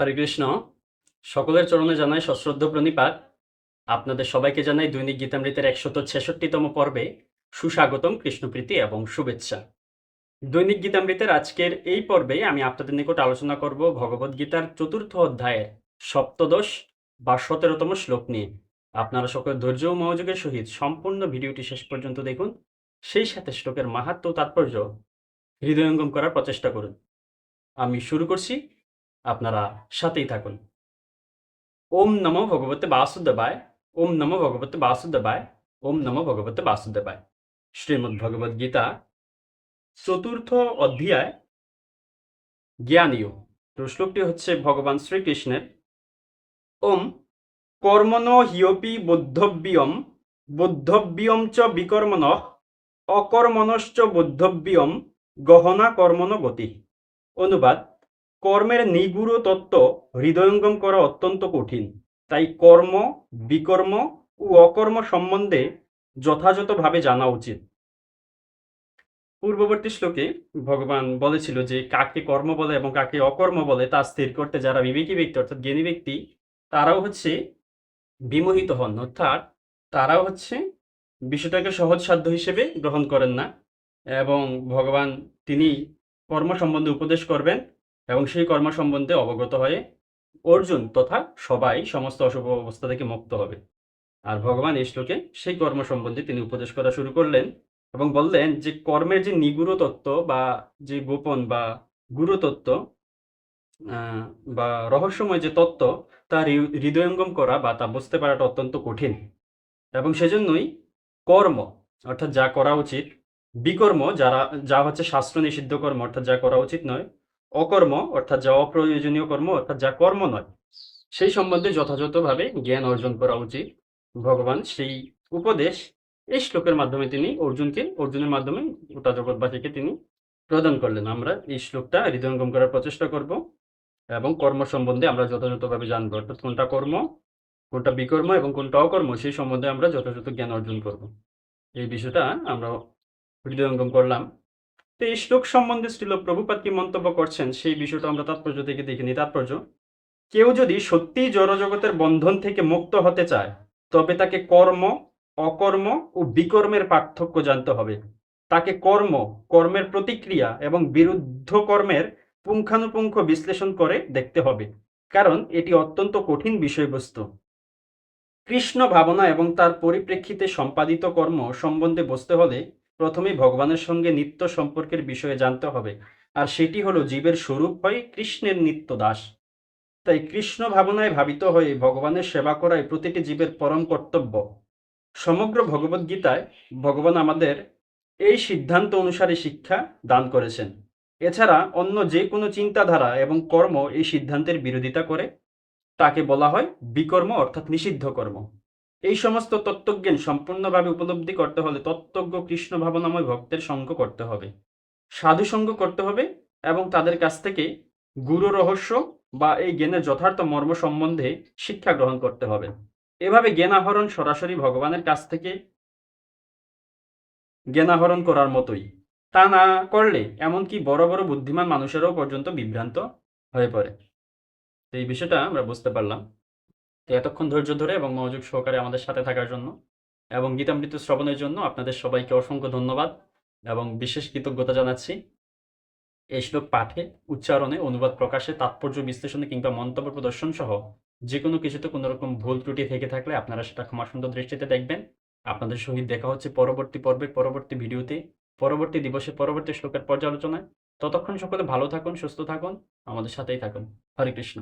হরে কৃষ্ণ। সকলের চরণে জানাই সশ্রদ্ধ প্রণিপাত। আপনাদের সবাইকে জানাই দৈনিক গীতামৃতের একশত ছেষট্টিতম পর্বে সুস্বাগতম, কৃষ্ণপ্রীতি এবং শুভেচ্ছা। দৈনিক গীতামৃতের আজকের এই পর্বে আমি আপনাদের নিকট আলোচনা করব ভগবদ গীতার চতুর্থ অধ্যায়ের সপ্তদশ বা সতেরোতম শ্লোক নিয়ে। আপনারা সকল ধৈর্য ও মনোযোগের সহিত সম্পূর্ণ ভিডিওটি শেষ পর্যন্ত দেখুন। সেই সাথে শ্লোকের মাহাত্ম তাৎপর্য হৃদয়ঙ্গম করার প্রচেষ্টা করুন। আমি শুরু করছি আপনারা সাথেই থাকুন। ওম নমো ভগবতে বাসুদেবায়, ওম নমো ভগবতে বাসুদেবায়, ওম নমো ভগবতে বাসুদেবায়। শ্রীমদ্ ভগবদ গীতা, চতুর্থ অধ্যায়, জ্ঞানীয়। তো শ্লোকটি হচ্ছে ভগবান শ্রীকৃষ্ণের। ওম কর্মণ হিয়পি বুদ্ধব্যম বুদ্ধব্যম চ বিকর্মণ, অকর্মণশ্চ বুদ্ধব্যম গহনা কর্মণ গতি। অনুবাদ কর্মের নিগুড় তত্ত্ব হৃদয়ঙ্গম করা অত্যন্ত কঠিন। তাই কর্ম, বিকর্ম ও অকর্ম সম্বন্ধে যথাযথভাবে জানা উচিত। পূর্ববর্তী শ্লোকে ভগবান বলেছিল যে, কাকে কর্ম বলে এবং কাকে অকর্ম বলে তা স্থির করতে যারা বিবেকী ব্যক্তি অর্থাৎ জ্ঞানী ব্যক্তি, তারাও হচ্ছে বিমোহিত হন। অর্থাৎ তারাও হচ্ছে বিষয়টাকে সহজসাধ্য হিসেবে গ্রহণ করেন না এবং ভগবান তিনি কর্ম সম্বন্ধে উপদেশ করবেন এবং সেই কর্ম সম্বন্ধে অবগত হয়ে অর্জুন তথা সবাই সমস্ত অশুভ অবস্থা থেকে মুক্ত হবে। আর ভগবান এই শ্লোকে সেই কর্ম সম্বন্ধে তিনি উপদেশ করা শুরু করলেন এবং বললেন যে কর্মের যে নিগুড় তত্ত্ব বা যে গোপন বা গুরু তত্ত্ব বা রহস্যময় যে তত্ত্ব, তা হৃদয়ঙ্গম করা বা তা বুঝতে পারাটা অত্যন্ত কঠিন। এবং সেজন্যই কর্ম, অর্থাৎ যা করা উচিত, বিকর্ম যারা, যা হচ্ছে শাস্ত্র নিষিদ্ধ কর্ম, অর্থাৎ যা করা উচিত নয় অকর্ম, অর্থাৎ যা অপ্রয়োজনীয় কর্ম, অর্থাৎ যা কর্ম নয়, সেই সম্বন্ধে যথাযথভাবে জ্ঞান অর্জন করা উচিত। ভগবান সেই উপদেশ এই শ্লোকের মাধ্যমে তিনি অর্জুনকে, অর্জুনের মাধ্যমে গোটা জগৎবাসীকে তিনি প্রদান করলেন। আমরা এই শ্লোকটা হৃদয়ঙ্গম করার প্রচেষ্টা করব এবং কর্ম সম্বন্ধে আমরা যথাযথভাবে জানব, অর্থাৎ কোনটা কর্ম, কোনটা বিকর্ম এবং কোনটা অকর্ম, সেই সম্বন্ধে আমরা যথাযথ জ্ঞান অর্জন করব। এই বিষয়টা আমরা হৃদয়ঙ্গম করলাম। তো এই শ্লোক সম্বন্ধে শ্রীল প্রভুপাত কি মন্তব্য করছেন? সেই বিষয়টা আমরা তাৎপর্য থেকে দেখে নিই। তাৎপর্য, কেউ যদি সত্যিই জড়জগতের বন্ধন থেকে মুক্ত হতে চায়, তবে তাকে কর্ম, অকর্ম ও বিকর্মের পার্থক্য জানতে হবে। তাকে কর্ম, কর্মের প্রতিক্রিয়া এবং বিরুদ্ধ কর্মের পুঙ্খানুপুঙ্খ বিশ্লেষণ করে দেখতে হবে, কারণ এটি অত্যন্ত কঠিন বিষয়বস্তু। কৃষ্ণ ভাবনা এবং তার পরিপ্রেক্ষিতে সম্পাদিত কর্ম সম্বন্ধে বসতে হলে প্রথমেই ভগবানের সঙ্গে নিত্য সম্পর্কের বিষয়ে জানতে হবে। আর সেটি হলো জীবের স্বরূপ হয় কৃষ্ণের নিত্য দাস তাই কৃষ্ণ ভাবনায় ভাবিত হয়ে ভগবানের সেবা করাই প্রতিটি জীবের পরম কর্তব্য। সমগ্র ভগবদ গীতায় ভগবান আমাদের এই সিদ্ধান্ত অনুসারে শিক্ষা দান করেছেন। এছাড়া অন্য যে কোনো চিন্তাধারা এবং কর্ম এই সিদ্ধান্তের বিরোধিতা করে তাকে বলা হয় বিকর্ম অর্থাৎ নিষিদ্ধ কর্ম এই সমস্ত তত্ত্বজ্ঞান সম্পূর্ণভাবে উপলব্ধি করতে হলে তত্ত্বজ্ঞ কৃষ্ণ ভাবনাময় ভক্তের সঙ্গ করতে হবে, সাধু সঙ্গ করতে হবে এবং তাদের কাছ থেকে গুরু রহস্য বা এই জ্ঞানের যথার্থ মর্ম সম্বন্ধে শিক্ষা গ্রহণ করতে হবে। এভাবে জ্ঞান আহরণ সরাসরি ভগবানের কাছ থেকে জ্ঞান আহরণ করার মতোই। তা না করলে এমনকি বড় বড় বুদ্ধিমান মানুষেরও পর্যন্ত বিভ্রান্ত হয়ে পড়ে। তো এই বিষয়টা আমরা বুঝতে পারলাম। তো এতক্ষণ ধৈর্য ধরে এবং মনোযোগ সহকারে আমাদের সাথে থাকার জন্য এবং গীতামৃত শ্রবণের জন্য আপনাদের সবাইকে অসংখ্য ধন্যবাদ এবং বিশেষ কৃতজ্ঞতা জানাচ্ছি। এই শ্লোক পাঠে, উচ্চারণে, অনুবাদ প্রকাশে, তাৎপর্য বিশ্লেষণে কিংবা মন্তব্য প্রদর্শন সহ যে কোনো কিছুতে কোনো রকম ভুল ত্রুটি থেকে থাকলে আপনারা সেটা ক্ষমা সুন্দর দৃষ্টিতে দেখবেন। আপনাদের সহিত দেখা হচ্ছে পরবর্তী পর্বে, পরবর্তী ভিডিওতে, পরবর্তী দিবসে, পরবর্তী শ্লোকের পর্যালোচনায়। ততক্ষণ সকলে ভালো থাকুন, সুস্থ থাকুন, আমাদের সাথেই থাকুন। হরে কৃষ্ণ।